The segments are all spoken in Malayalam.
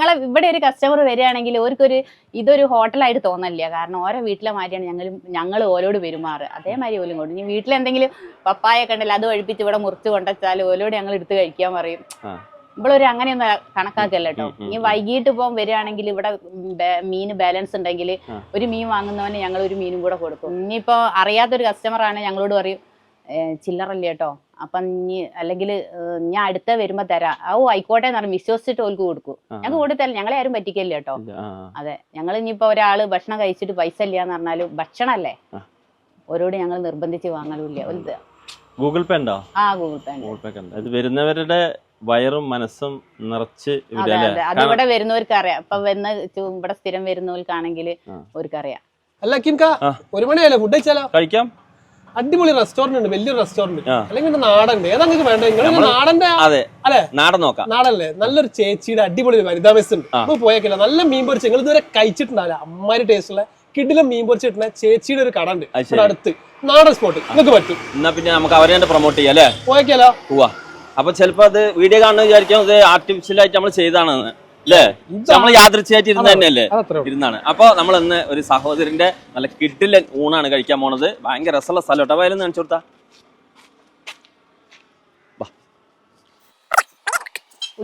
ഞങ്ങളെ ഇവിടെ ഒരു കസ്റ്റമർ വരികയാണെങ്കിൽ ഓർക്കൊരു ഇതൊരു ഹോട്ടലായിട്ട് തോന്നലില്ല. കാരണം ഓരോ വീട്ടിലെ മാതിരിയാണ് ഞങ്ങൾ ഞങ്ങൾ ഓരോട് പെരുമാറ്. അതേമാതിരി ഓലും കൊണ്ട് ഇനി വീട്ടിലെന്തെങ്കിലും പപ്പായ കണ്ടല്ലോ അത് ഒഴിപ്പിച്ച് ഇവിടെ മുറിച്ച് കൊണ്ടുവച്ചാൽ ഓലോട് ഞങ്ങൾ എടുത്ത് കഴിക്കാൻ പറയും. ഇവളൊരു അങ്ങനെയൊന്നും കണക്കാക്കല്ല കേട്ടോ ഇനി വൈകിട്ട് ഇപ്പം വരികയാണെങ്കിൽ ഇവിടെ മീന് മീൻ ബാലൻസ് ഉണ്ടെങ്കിൽ ഒരു മീൻ വാങ്ങുന്നവന് ഞങ്ങൾ ഒരു മീനും കൂടെ കൊടുക്കും. ഇനിയിപ്പോ അറിയാത്തൊരു കസ്റ്റമർ ആണ് ഞങ്ങളോട് പറയും ചില്ലറല്ല കേട്ടോ അപ്പം നീ അല്ലെങ്കിൽ ഞാൻ അടുത്ത വരുമ്പോ തരാം. ഓ ആയിക്കോട്ടെ എന്ന് പറഞ്ഞ് വിശ്വസിച്ചിട്ട് ഓൽക്ക് കൊടുക്കും. ഞങ്ങൾ ഞങ്ങൾക്ക് കൊടുത്തല്ല ഞങ്ങളെ ആരും പറ്റിക്കല്ലേ കേട്ടോ. അതെ. ഞങ്ങൾ ഇനിയിപ്പോ ഒരാൾ ഭക്ഷണം കഴിച്ചിട്ട് പൈസ ഇല്ല എന്ന് പറഞ്ഞാലും ഭക്ഷണല്ലേ? അല്ലേ ഓരോട് ഞങ്ങൾ നിർബന്ധിച്ച് വാങ്ങലുമില്ല. ഗൂഗിൾ പേ ഉണ്ടോ? ആ ഗൂഗിൾ പേ. ഗൂഗിൾ പേ ഉണ്ട്. അത് വരുന്നവരുടെ വയറും മനസ്സും നിറച്ച് അതെ വിടുക അല്ലേ അതെ അത് ഇവിടെ വരുന്നവർക്ക് അറിയാം. ഇപ്പൊ വന്ന് ഇവിടെ സ്ഥിരം വരുന്നവർക്കാണെങ്കിൽ അവർക്കറിയാം അവർക്ക് അല്ല കിംക ഒരു മണിയല്ലേ? ഫുഡ് കഴിച്ചാലോ? കഴിക്കാം. അടിപൊളി റെസ്റ്റോറന്റ് ഉണ്ട് വലിയൊരു റെസ്റ്റോറന്റ്. അല്ലെങ്കിൽ നാടൻ ഏതാ നിങ്ങൾക്ക് നിങ്ങൾ നമ്മൾ നാടന്റെ അല്ലേ? നാടൻ നോക്കാം. നാടല്ലേ നല്ലൊരു ചേച്ചിയുടെ അടിപൊളി വനിതാ മെസ് ഉണ്ട്. നമ്മൾ പോയേക്കില്ല. നല്ല മീൻ പൊരിച്ച് നിങ്ങൾ ഇതുവരെ കഴിച്ചിട്ടുണ്ടാവില്ല. അമ്മാരി ടേസ്റ്റുള്ള കിഡിലും മീൻ പൊരിച്ചിട്ടുള്ള ചേച്ചിയുടെ ഒരു കട ഉണ്ട്. അടുത്ത്. നാടൻ സ്പോട്ട് നിങ്ങൾക്ക് പറ്റും. എന്നാ പിന്നെ നമുക്ക് അവരെ തന്നെ പ്രൊമോട്ട് ചെയ്യാം അല്ലേ? പോയേക്കല്ലോ. പോവാ അപ്പൊ ചിലപ്പോ അത് വീഡിയോ കാണുന്ന വിചാരിക്കാം ആർട്ടിഫിഷ്യൽ ആയിട്ട് നമ്മൾ ചെയ്താണ് അല്ലേ നമ്മൾ യാദൃച്ഛയായിട്ട് ഇരുന്ന് തന്നെയല്ലേ? ഇരുന്നാണ്. അപ്പൊ നമ്മൾ ഇന്ന് ഒരു സഹോദരന്റെ നല്ല കിട്ടില്ല ഊണാണ് കഴിക്കാൻ പോണത്. ഭയങ്കര രസമുള്ള സ്ഥലം കേട്ടോ വയലൊന്ന് കാണിച്ചു കൊടുത്താ.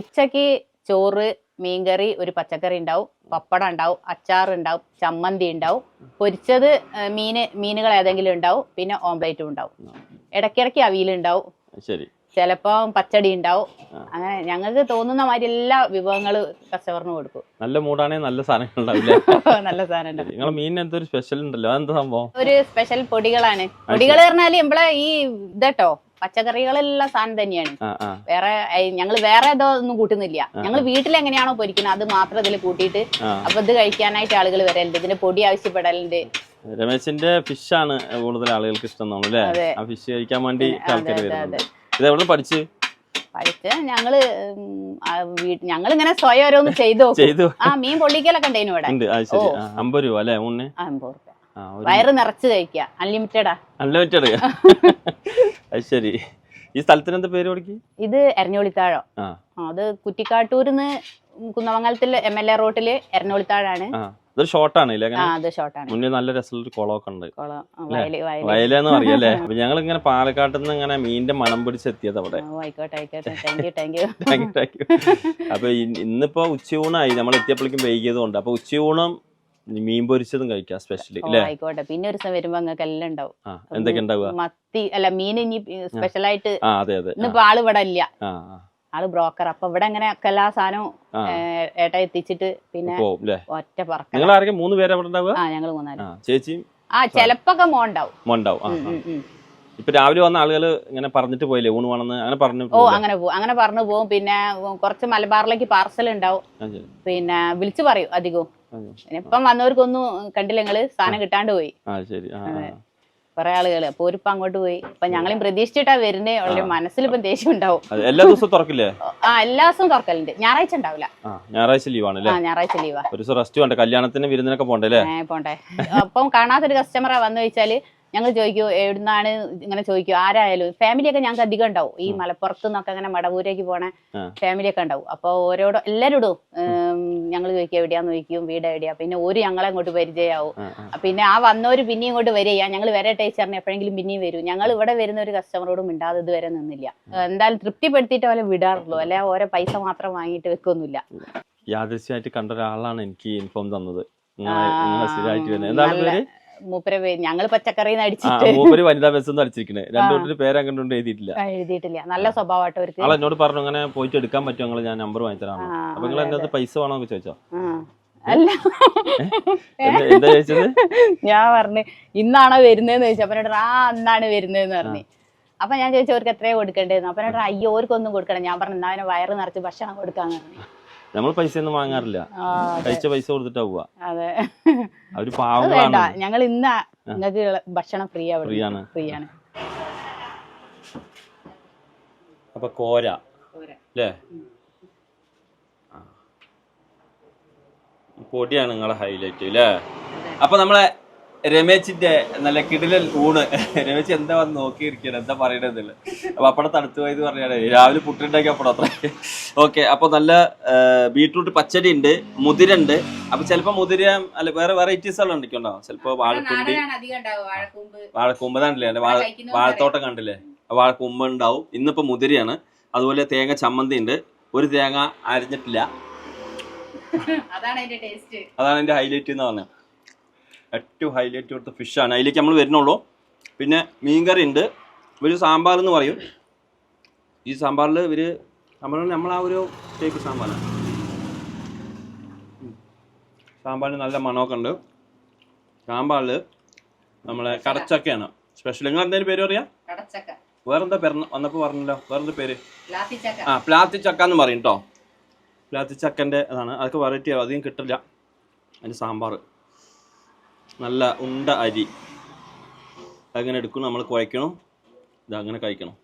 ഉച്ചയ്ക്ക് ചോറ് മീൻകറി ഒരു പച്ചക്കറി ഉണ്ടാവും. പപ്പടം ഉണ്ടാവും അച്ചാർ ഉണ്ടാവും ചമ്മന്തി ഉണ്ടാവും. പൊരിച്ചത് മീന് മീനുകൾ ഏതെങ്കിലും ഉണ്ടാവും. പിന്നെ ഓംപ്ലേറ്റും ഉണ്ടാവും. ഇടയ്ക്കിടയ്ക്ക് അവിയലുണ്ടാവും ശരി. ചിലപ്പോ പച്ചടി ഉണ്ടാവും അങ്ങനെ ഞങ്ങൾക്ക് തോന്നുന്ന മാതിരി എല്ലാ വിഭവങ്ങളും കസ്റ്റമറിന് കൊടുക്കും. നല്ല മൂടാണെങ്കിൽ നല്ല സാധനങ്ങൾ നല്ല സാധനം ഉണ്ടാവും. മീനിന് എന്തൊരു സ്പെഷ്യൽ ഉണ്ടല്ലോ? അതെന്താ സംഭവം? ഒരു സ്പെഷ്യൽ പൊടികളാണ്. പൊടികൾ പറഞ്ഞാൽ നമ്മളെ ഈ ഇതട്ടോ പച്ചക്കറികളെല്ലാം സാധനം തന്നെയാണ്. വേറെ ഞങ്ങൾ വേറെ ഏതോ ഒന്നും കൂട്ടുന്നില്ല. ഞങ്ങൾ വീട്ടിൽ എങ്ങനെയാണോ പൊരിക്കുന്നത് അത് മാത്രം ഇതിൽ കൂട്ടിയിട്ട് അപ്പൊ ഇത് കഴിക്കാനായിട്ട് ആളുകൾ വരലുണ്ട്. ഇതിന്റെ പൊടി ആവശ്യപ്പെടലുണ്ട്. രമേശിന്റെ ഫിഷ് ആണ് കൂടുതൽ ആളുകൾക്ക് ഇഷ്ടം തോന്നുന്നു അല്ലേ? ആ ഫിഷ് കഴിക്കാൻ വേണ്ടി ആൾക്കാർ വരുന്നുണ്ട്. ഇത് എവിടെ പഠിച്ച്? പഠിച്ച് ഞങ്ങൾ ഞങ്ങൾ ഇങ്ങനെ സ്വയം ഓരോന്ന് ചെയ്തു ചെയ്തു ആ മീൻ പൊള്ളിക്കലൊക്കെ ഉണ്ടേനു ഇവിടെ. അമ്പത് രൂപ അല്ലേ മൂന്ന് അമ്പത് രൂപ. വയറ് നിറച്ച് കഴിക്കുക. അൺലിമിറ്റഡാ. അൺലിമിറ്റഡ്. അത് ശരി. ഈ സ്ഥലത്തിന് എന്താ പേര് ഇത് എരഞ്ഞോളിത്താഴം. അത് കുറ്റിക്കാട്ടൂരിന്ന് കുന്നമംഗലത്തിൽ എം എൽ എ റോട്ടിൽ എരഞ്ഞോളിത്താഴാണ് ആ ഇതൊരു ഷോർട്ടാണ് മുന്നേ നല്ല രസമുള്ള കുളമൊക്കെ ഉണ്ട്. വയലെന്ന് അറിയാല്ലേ അപ്പൊ ഞങ്ങൾ ഇങ്ങനെ പാലക്കാട്ടിൽ നിന്ന് ഇങ്ങനെ മീനിന്റെ മണം പിടിച്ചെത്തിയത് അവിടെ. അപ്പൊ ഇന്നിപ്പോ ഉച്ചയൂണായി. നമ്മൾ എത്തിയപ്പോഴേക്കും വൈകിയത് കൊണ്ട്. അപ്പൊ ഉച്ചയൂണം മീൻ പൊരിച്ചതും കഴിക്കാം സ്പെഷ്യലി ആയിക്കോട്ടെ. പിന്നെ ഒരു ദിവസം വരുമ്പോ അങ്ങനെ എല്ലാം ഉണ്ടാവും. എന്തൊക്കെ ഉണ്ടാവുക? മത്തി അല്ല മീൻ ഇനി സ്പെഷ്യൽ അതെ ഇന്നിപ്പോ ആൾ ഇവിടെ ഇല്ല. ആൾ ബ്രോക്കർ അപ്പൊ ഇവിടെ അങ്ങനെ എല്ലാ സാധനവും ഏട്ട എത്തിച്ചിട്ട് പിന്നെ ഒറ്റ പറക്ക നിങ്ങൾ ആരെങ്കിലും മൂന്ന് പേര് അവിടെ ഉണ്ടാവുക? ആ ഞങ്ങൾ മൂന്നാൽ. ആ ചേച്ചിയും ആ ചെലപ്പൊക്കെ മോണ്ടാവും. മോണ്ടാവും. ഇപ്പൊ രാവിലെ വന്ന ആളുകൾ ഇങ്ങനെ പറഞ്ഞിട്ട് പോയില്ലേ? ഊണ് വേണമെന്ന് അങ്ങനെ പറഞ്ഞു ഓ അങ്ങനെ പോകും അങ്ങനെ പറഞ്ഞു പോകും പിന്നെ കുറച്ച് മലബാറിലേക്ക് പാർസൽ ഉണ്ടാവും. പിന്നെ വിളിച്ചു പറയും അധികവും. ഇപ്പം വന്നവർക്കൊന്നും കണ്ടില്ല ഞങ്ങൾ സാധനം കിട്ടാണ്ട് പോയി. ആ ശരി. കുറെ ആളുകൾ അപ്പൊ ഒരു അങ്ങോട്ട് പോയി. അപ്പൊ ഞങ്ങളും പ്രതീക്ഷിച്ചിട്ടാ വരുന്നേ ഉള്ള. മനസ്സിൽ ഇപ്പം ദേഷ്യം ഉണ്ടാവും. എല്ലാ ദിവസവും തുറക്കില്ലേ? ആ എല്ലാ ദിവസവും തുറക്കലുണ്ട്. ഞായറാഴ്ച ഉണ്ടാവില്ല ഞായറാഴ്ച ലീവാണ് ആ ഞായറാഴ്ച ലീവാ ഒരു ദിവസം റെസ്റ്റ് വേണ്ട? കല്യാണത്തിന് വിരുന്നിനൊക്കെ പോണ്ടേ അല്ലേ? ഏ, പോണ്ടേ. അപ്പം കാണാത്തൊരു കസ്റ്റമറാ വന്നു വെച്ചാൽ ഞങ്ങൾ ചോദിക്കൂ എവിടുന്നാണ് ഇങ്ങനെ ചോദിക്കൂ ആരായാലും ഫാമിലിയൊക്കെ ഞങ്ങൾക്ക് അധികം ഉണ്ടാവും. ഈ മലപ്പുറത്ത് നിന്നൊക്കെ അങ്ങനെ മടവൂരേക്ക് പോണ ഫാമിലി ഫാമിലിയൊക്കെ ഉണ്ടാവും. അപ്പോൾ ഓരോടും എല്ലാരോടും ഞങ്ങൾ ചോദിക്കും എവിടെയാന്ന് ചോദിക്കും വീട് എവിടെയാ പിന്നെ ഒരു ഞങ്ങളെ അങ്ങോട്ട് പരിചയമാവും. പിന്നെ ആ വന്നവര് പിന്നെയും ഇങ്ങോട്ട് വരിക ഞങ്ങൾ വരെ ടീച്ചറിന് എപ്പോഴെങ്കിലും പിന്നെയും വരും. ഞങ്ങൾ ഇവിടെ വരുന്ന ഒരു കസ്റ്റമറോടും മിണ്ടാതെ ഇതുവരെ നിന്നില്ല. എന്തായാലും തൃപ്തിപ്പെടുത്തിയിട്ട് പോലെ വിടാറുള്ളൂ. അല്ലെ ഓരോ പൈസ മാത്രം വാങ്ങിയിട്ട് വെക്കൊന്നുമില്ല. യാദൃശ്യമായിട്ട് കണ്ട ഒരാളാണ് എനിക്ക് ഇൻഫോം തന്നത്. സ്ഥിരമായിട്ട് വരുന്നത്. എന്താണ് പേര്? മൂപ്പരെ പേര് ഞങ്ങൾ പച്ചക്കറിന്ന് ആ അടിച്ചിട്ട് മൂപ്പര് വനിതാ ബസ് ഒന്നും അടിച്ചിരിക്കണേ രണ്ടുകൂട്ടര് പേര് അങ്ങോട്ട് എഴുതിയിട്ടില്ല. ആ, എഴുതിയിട്ടില്ല. നല്ല സ്വഭാവമായിട്ട് അവർക്ക്. ആൾ എന്നോട് പറഞ്ഞു അങ്ങനെ പോയിട്ട് എടുക്കാൻ പറ്റുമോ? നിങ്ങൾ ഞാൻ നമ്പർ വാങ്ങിത്തരാം ആ, അപ്പൊ നിങ്ങൾ അതെ, എന്റെ പൈസ വേണോ എന്ന് ചോദിച്ചോ. ആ. അല്ല. എന്താ എന്താ ചോദിച്ചത്? ഞാൻ പറഞ്ഞു ഇന്നാണോ വരുന്നതെന്ന് ചോദിച്ചു. അപ്പൊ എന്നോട് ആ അന്നാണ് വരുന്നതെന്ന് പറഞ്ഞു. അപ്പൊ ഞാൻ ചോദിച്ചു അവർക്ക് എത്രയാ കൊടുക്കേണ്ടതെന്ന്? അപ്പൊ എന്നോട് അയ്യോ ഓർക്കൊന്നും കൊടുക്കണം ഞാൻ പറഞ്ഞു എന്നാ അവനെ വയറ് നിറച്ച് ഭക്ഷണം കൊടുക്കാന്ന് പറഞ്ഞു. നമ്മൾ പൈസ ഒന്നും വാങ്ങാറില്ല കഴിച്ച പൈസ കൊടുത്തിട്ടാ പോവാ. അതെ. അവർ പാവങ്ങളാണ്. ഞങ്ങൾ ഇന്ന് ഇന്നത്തെ ഭക്ഷണം ഫ്രീ Free ആണ്. ഫ്രീ ആണ് അപ്പൊ കോര. അല്ലേ പൊടിയാണ് നിങ്ങളെ ഹൈലൈറ്റ് അല്ലേ അപ്പൊ നമ്മളെ രമേശിന്റെ നല്ല കിടിലൻ ഊണ്. രമേശ് എന്താ വന്ന് നോക്കിയിരിക്കണം? എന്താ പറയണെന്നില്ല അപ്പൊ അപ്പടെ തണുത്തു പോയത് പറഞ്ഞാണ് രാവിലെ പുട്ടുണ്ടാക്കി അപ്പടം അത്ര. ഓക്കെ അപ്പൊ നല്ല ബീട്രൂട്ട് പച്ചടി ഉണ്ട് മുതിര ഉണ്ട് അപ്പൊ ചിലപ്പോ മുതിര അല്ല വേറെ വെറൈറ്റീസ് എല്ലാം ഉണ്ടോ? ചിലപ്പോ ഉണ്ടാവും വാഴക്കൂമ്പ്. വാഴക്കൂമ്പ്. കണ്ടില്ലേ അല്ലെ? വാഴ വാഴത്തോട്ടം കണ്ടില്ലേ? വാഴക്കൂമ്പ് ഉണ്ടാവും. ഇന്നിപ്പോ മുതിരയാണ്. അതുപോലെ തേങ്ങ ചമ്മന്തി ഉണ്ട്. ഒരു തേങ്ങ അരിഞ്ഞിട്ടില്ല. അതാണ് അതിന്റെ ഹൈലൈറ്റ് എന്ന് പറഞ്ഞത്. ഏറ്റവും ഹൈലൈറ്റ് കൊടുത്ത ഫിഷാണ് അതിലേക്ക് നമ്മൾ വരുന്നുള്ളൂ. പിന്നെ മീൻകറി ഉണ്ട്. ഒരു സാമ്പാർ എന്ന് പറയും. ഈ സാമ്പാറിൽ ഇവർ നമ്മൾ നമ്മൾ ആ ഒരു ടൈപ്പ് സാമ്പാറാണ്. സാമ്പാറിന് നല്ല മണമൊക്കെ ഉണ്ട്. സാമ്പാറിൽ നമ്മളെ കടച്ചക്കയാണ്. സ്പെഷ്യൽ നിങ്ങൾ എന്തെങ്കിലും പേര് പറയാ? വേറെന്താ പേര്? വന്നപ്പോൾ പറഞ്ഞല്ലോ. വേറെന്താ പേര്? ആ പ്ലാത്തി ചക്ക എന്ന് പറയും കേട്ടോ പ്ലാത്തി ചക്കന്റെ അതാണ് അതൊക്കെ വെറൈറ്റി അധികം കിട്ടില്ല. അതിന് സാമ്പാർ. നല്ല ഉണ്ട അരി. അങ്ങനെ എടുക്കും. നമ്മൾ കുഴക്കണം ഇത് അങ്ങനെ കഴിക്കണം.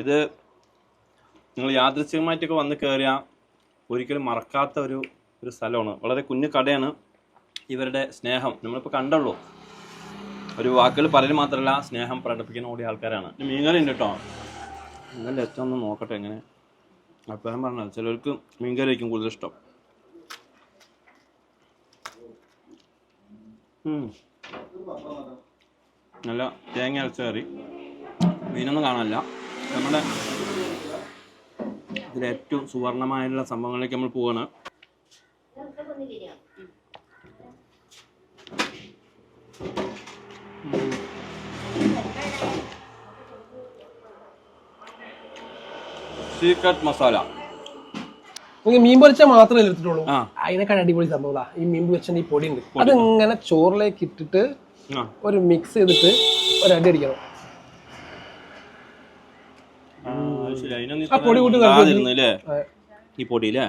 ഇത് നിങ്ങൾ യാദൃശ്ചികമായിട്ടൊക്കെ വന്ന് കയറിയ ഒരിക്കലും മറക്കാത്ത ഒരു ഒരു സ്ഥലമാണ്. വളരെ കുഞ്ഞു കടയാണ് ഇവരുടെ സ്നേഹം. നമ്മളിപ്പോൾ കണ്ടുള്ളൂ. ഒരു വാക്കുകൾ പലരും മാത്രമല്ല സ്നേഹം പ്രകടിപ്പിക്കുന്ന കൂടിയ ആൾക്കാരാണ്. മീൻകറി ഉണ്ട് കേട്ടോ. നല്ല ഏറ്റവും ഒന്ന് നോക്കട്ടെ എങ്ങനെ. അഭിപ്രായം പറഞ്ഞത് ചിലർക്ക് മീൻകറി ആയിരിക്കും കൂടുതൽ ഇഷ്ടം. നല്ല തേങ്ങ അരച്ച കറി. മീനൊന്നും കാണാനില്ല. നമ്മുടെ ഇതിൽ ഏറ്റവും സുവർണമായുള്ള സംഭവങ്ങളിലേക്ക് നമ്മൾ പോവാണ്. സീക്രട്ട് മസാല മീൻ പൊരിച്ച മാത്രമേ എടുത്തിട്ടുള്ളൂ അതിനേക്കാൾ അടിപൊളി സംഭവം ഈ മീൻ പൊരിച്ച ഈ പൊടി ഉണ്ട്. അതിങ്ങനെ ചോറിലേക്ക് ഇട്ടിട്ട് ഒരു മിക്സ് ചെയ്തിട്ട് ഒരു അടി അടിക്കണം ആ, അത് ശരി. അതിനൊന്നും ആ പൊടി കൂട്ടി ഇത്ര കളിച്ച് ഉണ്ടാതിരുന്നല്ലേ? അതെ. ഈ പൊടിയില്ലേ?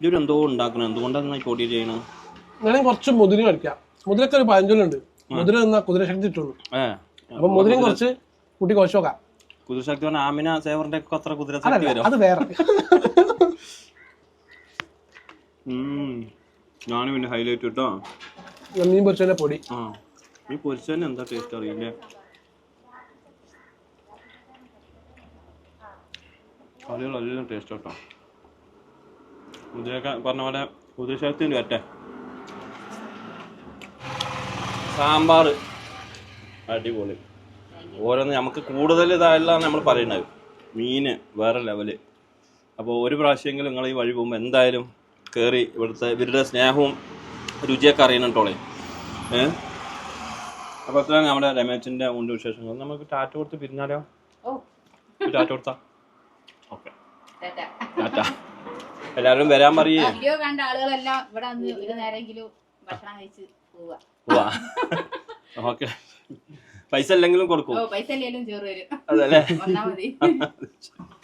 ഇതൊരു എന്തോ ഉണ്ടാക്കണം? എന്തുകൊണ്ടാണ് ഈ പൊടി വേണമെങ്കിൽ കുറച്ച് മുതിര കഴിക്കാം മുതിരക്ക് ഒരു പഴഞ്ചൊല്ലുണ്ട്. മുതിര നിന്നാ കുതിര ശക്തി കിട്ടുള്ളൂ അപ്പൊ മുതിരയും കുറച്ച് കൂട്ടി നോക്കാം കുതിരശക്തി ആമിന സേവറിന്റെ ഒക്കെ അത്ര കുതിരശക്തി അതല്ല വരും. അത് വേറെ. ഞാൻ ഞാനും പിന്നെ ഹൈലൈറ്റ് കിട്ടോ മീൻ പൊരിച്ചതിന്റെ പൊടി. ആ. ഈ പൊരിച്ചതന്നെ എന്താ ടേസ്റ്റ് അറിയില്ലേ. കറികളെല്ലാം ടേസ്റ്റ് കേട്ടോ കുതിരക്ക പറഞ്ഞ പോലെ കുതിരശക്തിന്റെ വരട്ടെ സാമ്പാർ. അടിപൊളി. ഓരോന്ന് നമുക്ക് കൂടുതൽ ഇതായല്ല നമ്മൾ പറയുന്നത് മീന് വേറെ ലെവൽ അപ്പോൾ ഒരു പ്രാവശ്യമെങ്കിലും നിങ്ങൾ ഈ വഴി പോകുമ്പോൾ എന്തായാലും കയറി ഇവിടുത്തെ ഇവരുടെ സ്നേഹവും രുചിയൊക്കെ അറിയണട്ടോളെ ഏഹ് അപ്പോൾ അത്രയാണ് നമ്മുടെ രമേശിന്റെ ഉണ്ട് വിശേഷങ്ങൾ. നമുക്ക് ടാറ്റ കൊടുത്ത് പിരിഞ്ഞാലോ? ടാറ്റ കൊടുത്താ? എല്ലാവരും വരാൻ പറയേ. വീഡിയോ കണ്ട ആളുകളെല്ലാം ഇവിടെ വന്ന് ഒരു നേരെങ്കിലും ഭക്ഷണം കഴിച്ച് പോവാ. പോവാ. ഓക്കെ. പൈസ അല്ലെങ്കിലും കൊടുക്കും. പൈസ അല്ലെങ്കിലും ചോറ് വരും അതല്ലേ? വന്നാ മതി.